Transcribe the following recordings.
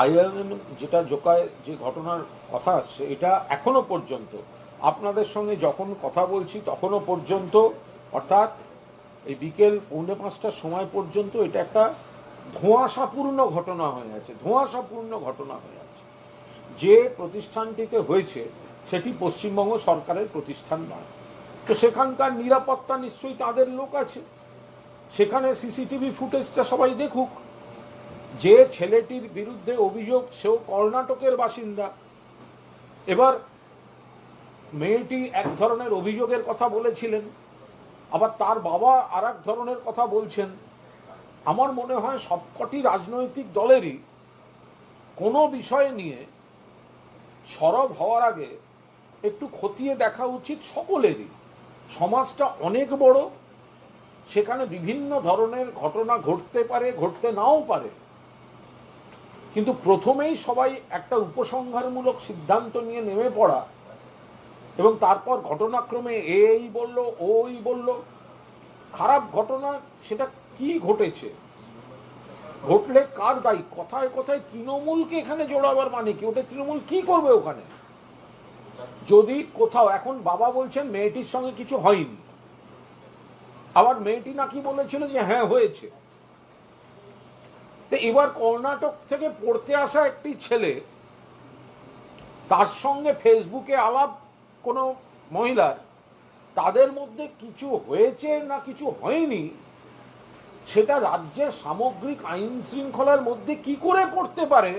IMM যেটা জোকায় যে ঘটনার কথা আসছে, এটা এখনও পর্যন্ত। আপনাদের সঙ্গে যখন কথা বলছি তখনও পর্যন্ত, অর্থাৎ এই বিকেল পৌনে পাঁচটার সময় পর্যন্ত এটা একটা ধোঁয়াশাপূর্ণ ঘটনা হয়ে আছে, ধোঁয়াশাপূর্ণ ঘটনা হয়ে আছে। যে প্রতিষ্ঠানটিতে হয়েছে, সেটি পশ্চিমবঙ্গ সরকারের প্রতিষ্ঠান নয়। তো সেখানকার নিরাপত্তা নিশ্চয়ই তাদের লোক আছে। সেখানে সিসিটিভি ফুটেজটা সবাই দেখুক। যে ছেলেটির বিরুদ্ধে অভিযোগ, সেও কর্ণাটকের বাসিন্দা। এবার মেয়েটি এক ধরনের অভিযোগের কথা বলেছিলেন, আবার তার বাবা আর এক ধরনের কথা বলছেন। আমার মনে হয় সবকটি রাজনৈতিক দলেরই কোনো বিষয় নিয়ে সরব হওয়ার আগে একটু খতিয়ে দেখা উচিত সকলেরই। সমাজটা অনেক বড়, সেখানে বিভিন্ন ধরনের ঘটনা ঘটতে পারে, ঘটতে নাও পারে। কিন্তু প্রথমেই সবাই একটা উপসংহারমূলক সিদ্ধান্ত নিয়ে নেমে পড়া এবং তারপর ঘটনাক্রমে এই বলল, ওই বলল। খারাপ ঘটনা, সেটা কি ঘটেছে? ঘটলে কার দায়ী? কথায় কথায় তৃণমূলকে এখানে জোড়াবার মানে কি? ওটা তৃণমূল কি করবে ওখানে? যদি কোথাও, এখন বাবা বলছেন মেয়েটির সঙ্গে কিছু হয়নি। আবার মেয়েটি নাকি বলেছিল যে হ্যাঁ হয়েছে। এবার কর্ণাটক থেকে পড়তে আসা একটি ছেলে, তার সঙ্গে ফেসবুকে আলাপ কোনো মহিলার, তাদের মধ্যে কিছু হয়েছে না কিছু হয়নি, সেটা রাজ্যের সামগ্রিক আইন শৃঙ্খলার মধ্যে কি করে পড়তে পারে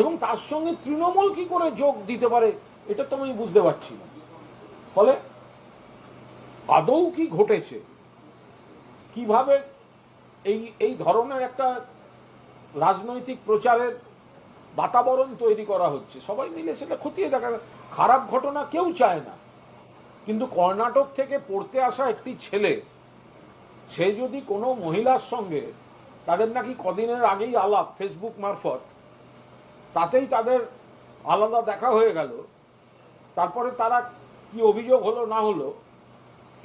এবং তার সঙ্গে তৃণমূল কি করে যোগ দিতে পারে, এটা তো আমি বুঝতে পারছি না। ফলে আদৌ কি ঘটেছে? কীভাবে এই এই ধরনের একটা রাজনৈতিক প্রচারের বাতাবরণ তৈরি করা হচ্ছে। সবাই মিলে সেটা খতিয়ে দেখা খারাপ ঘটনা কেউ চায় না। কিন্তু কর্ণাটক থেকে পড়তে আসা একটি ছেলে, সে যদি কোনো মহিলার সঙ্গে তাদের নাকি কদিনের আগেই আলাপ ফেসবুক মারফত, তাতেই তাদের আলাদা দেখা হয়ে গেল। তারপরে তারা কি অভিযোগ হলো না হলো,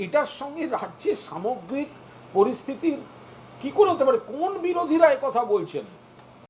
এটার সঙ্গে রাজ্যের সামগ্রিক পরিস্থিতির কি করে হতে পারে? কোন বিরোধীরা কথা বলছেন?